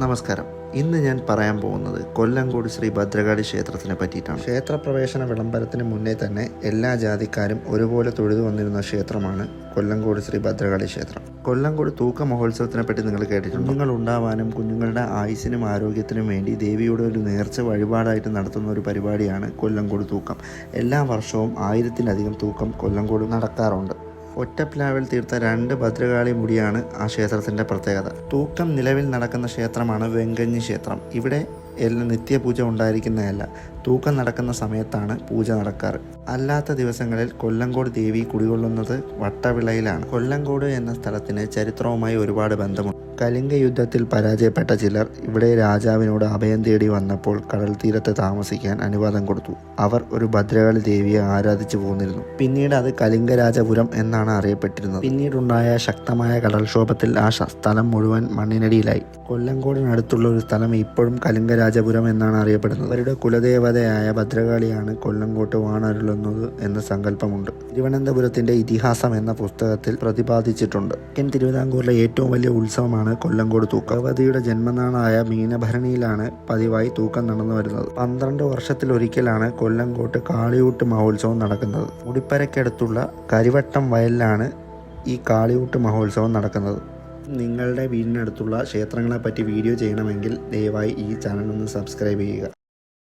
നമസ്കാരം. ഇന്ന് ഞാൻ പറയാൻ പോകുന്നത് കൊല്ലങ്കോട് ശ്രീ ഭദ്രകാളി ക്ഷേത്രത്തിനെ പറ്റിയിട്ടാണ്. ക്ഷേത്രപ്രവേശന വിളംബരത്തിന് മുന്നേ തന്നെ എല്ലാ ജാതിക്കാരും ഒരുപോലെ തൊഴുതു വന്നിരുന്ന ക്ഷേത്രമാണ് കൊല്ലങ്കോട് ശ്രീ ഭദ്രകാളി ക്ഷേത്രം. കൊല്ലങ്കോട് തൂക്ക മഹോത്സവത്തിനെ പറ്റി നിങ്ങൾ കേട്ടിട്ടുണ്ട്? കുഞ്ഞുങ്ങൾ ഉണ്ടാവാനും കുഞ്ഞുങ്ങളുടെ ആയുസിനും ആരോഗ്യത്തിനും വേണ്ടി ദേവിയുടെ ഒരു നേർച്ച വഴിപാടായിട്ട് നടത്തുന്ന ഒരു പരിപാടിയാണ് കൊല്ലങ്കോട് തൂക്കം. എല്ലാ വർഷവും ആയിരത്തിലധികം തൂക്കം കൊല്ലങ്കോട് നടക്കാറുണ്ട്. ഒറ്റപ്ലാവിൽ തീർത്ത രണ്ട് ഭദ്രകാളി മുടിയാണ് ആ ക്ഷേത്രത്തിന്റെ പ്രത്യേകത. തൂക്കം നിലവിൽ നടക്കുന്ന ക്ഷേത്രമാണ് വെങ്കഞ്ഞി ക്ഷേത്രം. ഇവിടെ നിത്യപൂജ ഉണ്ടായിരിക്കുന്നതല്ല. തൂക്കം നടക്കുന്ന സമയത്താണ് പൂജ നടക്കാറ്. അല്ലാത്ത ദിവസങ്ങളിൽ കൊല്ലങ്കോട് ദേവി കുടികൊള്ളുന്നത് വട്ടവിളയിലാണ്. കൊല്ലങ്കോട് എന്ന സ്ഥലത്തിന് ചരിത്രവുമായി ഒരുപാട് ബന്ധമുണ്ട്. കലിംഗ യുദ്ധത്തിൽ പരാജയപ്പെട്ട ചിലർ ഇവിടെ രാജാവിനോട് അഭയം തേടി വന്നപ്പോൾ കടൽ തീരത്ത് താമസിക്കാൻ അനുവാദം കൊടുത്തു. അവർ ഒരു ഭദ്രകാളി ദേവിയെ ആരാധിച്ചു പോന്നിരുന്നു. പിന്നീട് അത് കലിംഗരാജപുരം എന്നാണ് അറിയപ്പെട്ടിരുന്നത്. പിന്നീടുണ്ടായ ശക്തമായ കടൽക്ഷോഭത്തിൽ ആ സ്ഥലം മുഴുവൻ മണ്ണിനടിയിലായി. കൊല്ലങ്കോടിനടുത്തുള്ള ഒരു സ്ഥലം ഇപ്പോഴും കലിംഗരാജപുരം എന്നാണ് അറിയപ്പെടുന്നത്. അവരുടെ കുലദേവതയായ ഭദ്രകാളിയാണ് കൊല്ലങ്കോട്ട് വാണരുളുന്നത് എന്ന സങ്കല്പമുണ്ട്. തിരുവനന്തപുരത്തിന്റെ ഇതിഹാസം എന്ന പുസ്തകത്തിൽ പ്രതിപാദിച്ചിട്ടുണ്ട്. തെക്കൻ തിരുവിതാംകൂറിലെ ഏറ്റവും വലിയ ഉത്സവമാണ് കൊല്ലങ്കോട് തൂക്കം. ഭഗവതിയുടെ ജന്മനാളായ മീനഭരണിയിലാണ് പതിവായി തൂക്കം നടന്നു വരുന്നത്. പന്ത്രണ്ട് വർഷത്തിലൊരിക്കലാണ് കൊല്ലങ്കോട്ട് കാളിയൂട്ട് മഹോത്സവം നടക്കുന്നത്. മുടിപ്പരക്കടുത്തുള്ള കരിവട്ടം വയലിലാണ് ഈ കാളിയൂട്ട് മഹോത്സവം നടക്കുന്നത്. നിങ്ങളുടെ വീടിനടുത്തുള്ള ക്ഷേത്രങ്ങളെപ്പറ്റി വീഡിയോ ചെയ്യണമെങ്കിൽ ദയവായി ഈ ചാനൽ ഒന്ന് സബ്സ്ക്രൈബ് ചെയ്യുക.